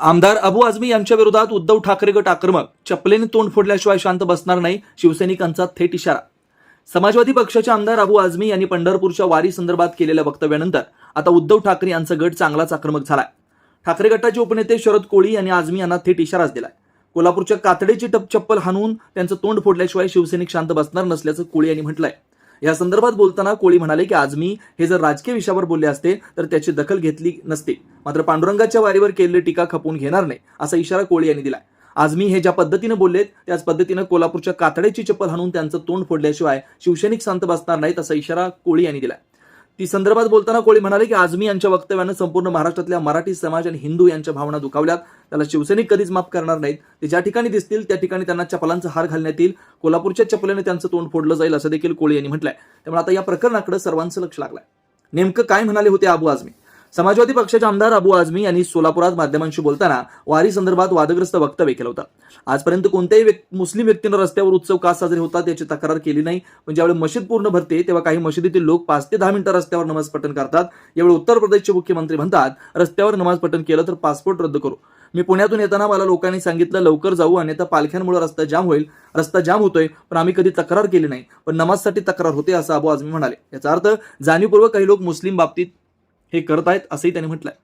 आमदार अबू आझमी यांच्या विरोधात उद्धव ठाकरे गट आक्रमक चपलेने तोंड फोडल्याशिवाय शांत बसणार नाही शिवसैनिकांचा थेट इशारा. समाजवादी पक्षाचे आमदार अबू आझमी यांनी पंढरपूरच्या वारी संदर्भात केलेल्या वक्तव्यानंतर आता उद्धव ठाकरे यांचा गट चांगलाच आक्रमक झालाय. ठाकरे गटाचे उपनेते शरद कोळी यांनी आझमी यांना थेट इशाराच दिलाय. कोल्हापूरच्या कातडीची टप चप्पल हाणून त्यांचं तोंड फोडल्याशिवाय शिवसैनिक शांत बसणार नसल्याचं कोळी यांनी म्हटलंय. या संदर्भात बोलताना कोळी म्हणाले की आज मी हे जर राजकीय विषयावर बोलले असते तर त्याची दखल घेतली नसती. मात्र पांडुरंगाच्या वारीवर केलेली टीका खपवून घेणार नाही असा इशारा कोळी यांनी दिलाय. मी हे ज्या पद्धतीनं बोललेत त्याच पद्धतीनं कोल्हापूरच्या कातड्याची चप्पल हाणून त्यांचं तोंड फोडल्याशिवाय शिवसैनिक शांत बसणार नाहीत असा इशारा कोळी यांनी दिलाय. ती संदर्भात बोलताना कोळी म्हणाले की आझमी यांच्या वक्तव्यानं संपूर्ण महाराष्ट्रातल्या मराठी समाज आणि हिंदू यांच्या भावना दुखावल्यात. त्याला शिवसैनिक कधीच माफ करणार नाहीत. ते ज्या ठिकाणी दिसतील त्या ठिकाणी त्यांना चपलांचा हार घालण्यात येईल. कोल्हापूरच्या चपलेने त्यांचं तोंड फोडलं जाईल असं देखील कोळी यांनी म्हटलंय. त्यामुळे आता या प्रकरणाकडे सर्वांचं लक्ष लागलंय. नेमकं काय म्हणाले होते अबू आझमी? समाजवादी पक्षाचे आमदार अबू आझमी यांनी सोलापुरात माध्यमांशी बोलताना वारी संदर्भात वादग्रस्त वक्तव्य केलं होतं. आजपर्यंत कोणत्याही मुस्लिम व्यक्तीनं रस्त्यावर उत्सव का साजरे होतात याची तक्रार केली नाही. म्हणजे पण ज्यावेळी मशीद पूर्ण भरते तेव्हा काही मशिदीतील लोक पाच ते दहा मिनिटं रस्त्यावर नमाज पठण करतात. यावेळी उत्तर प्रदेशचे मुख्यमंत्री म्हणतात रस्त्यावर नमाज पठण केलं तर पासपोर्ट रद्द करू. मी पुण्यातून येताना मला लोकांनी सांगितलं लवकर जाऊ अन्यथा पालख्यांमुळे रस्ता जाम होईल रस्ता जाम होतोय पण आम्ही कधी तक्रार केली नाही. पण नमाजसाठी तक्रार होते असं अबू आझमी म्हणाले. याचा अर्थ जाणीवपूर्वक काही लोक मुस्लिम बाबतीत हे करत आहेत असंही त्यांनी म्हटलंय.